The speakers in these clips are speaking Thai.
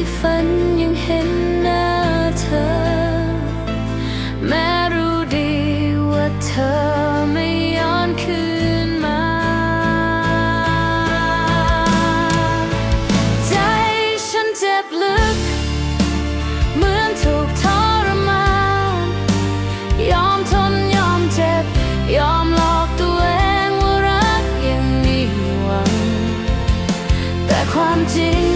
ที่ฝันยังเห็นหน้าเธอ แม้รู้ดีว่าเธอไม่ย้อนคืนมา ใจฉันเจ็บลึก เหมือนถูกทรมาน ยอมทนยอมเจ็บ ยอมหลอกตัวเองว่ารักยังมีหวัง แต่ความจริง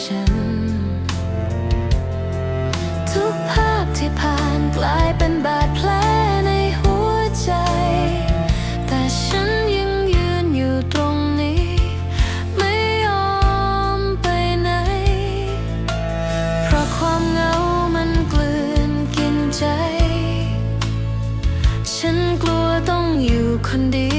ฉัน ทุกภาพที่ผ่านกลายเป็นบาดแผลในหัวใจ แต่ฉันยังยืนอยู่ตรงนี้ ไม่ยอมไปไหน เพราะความเหงามันกลืนกินใจ ฉันกลัวต้องอยู่คนเดียว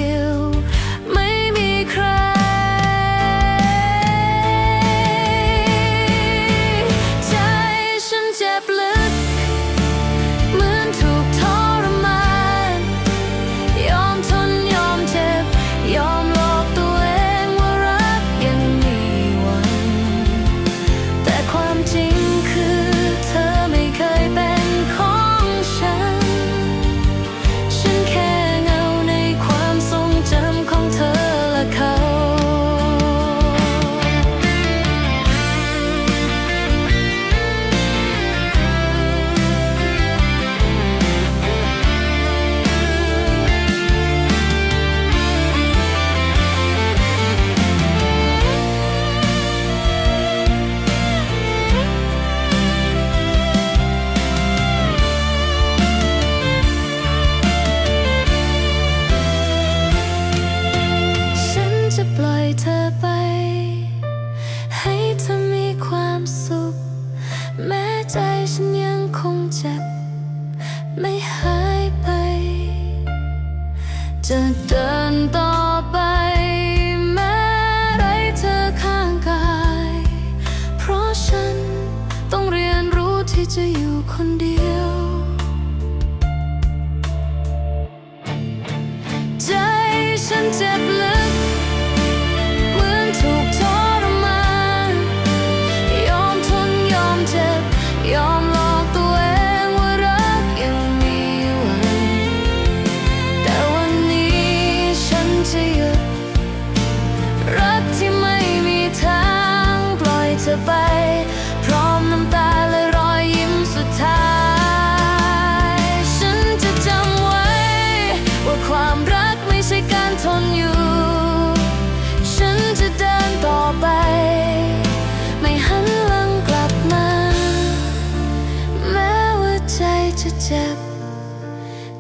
จะเดินต่อไป แม้ไรเธอข้างกาย เพราะฉันต้องเรียนรู้ที่จะอยู่คนเดียว ใจฉันเจ็บ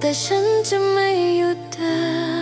แต่ฉันจะไม่หยุดเดิน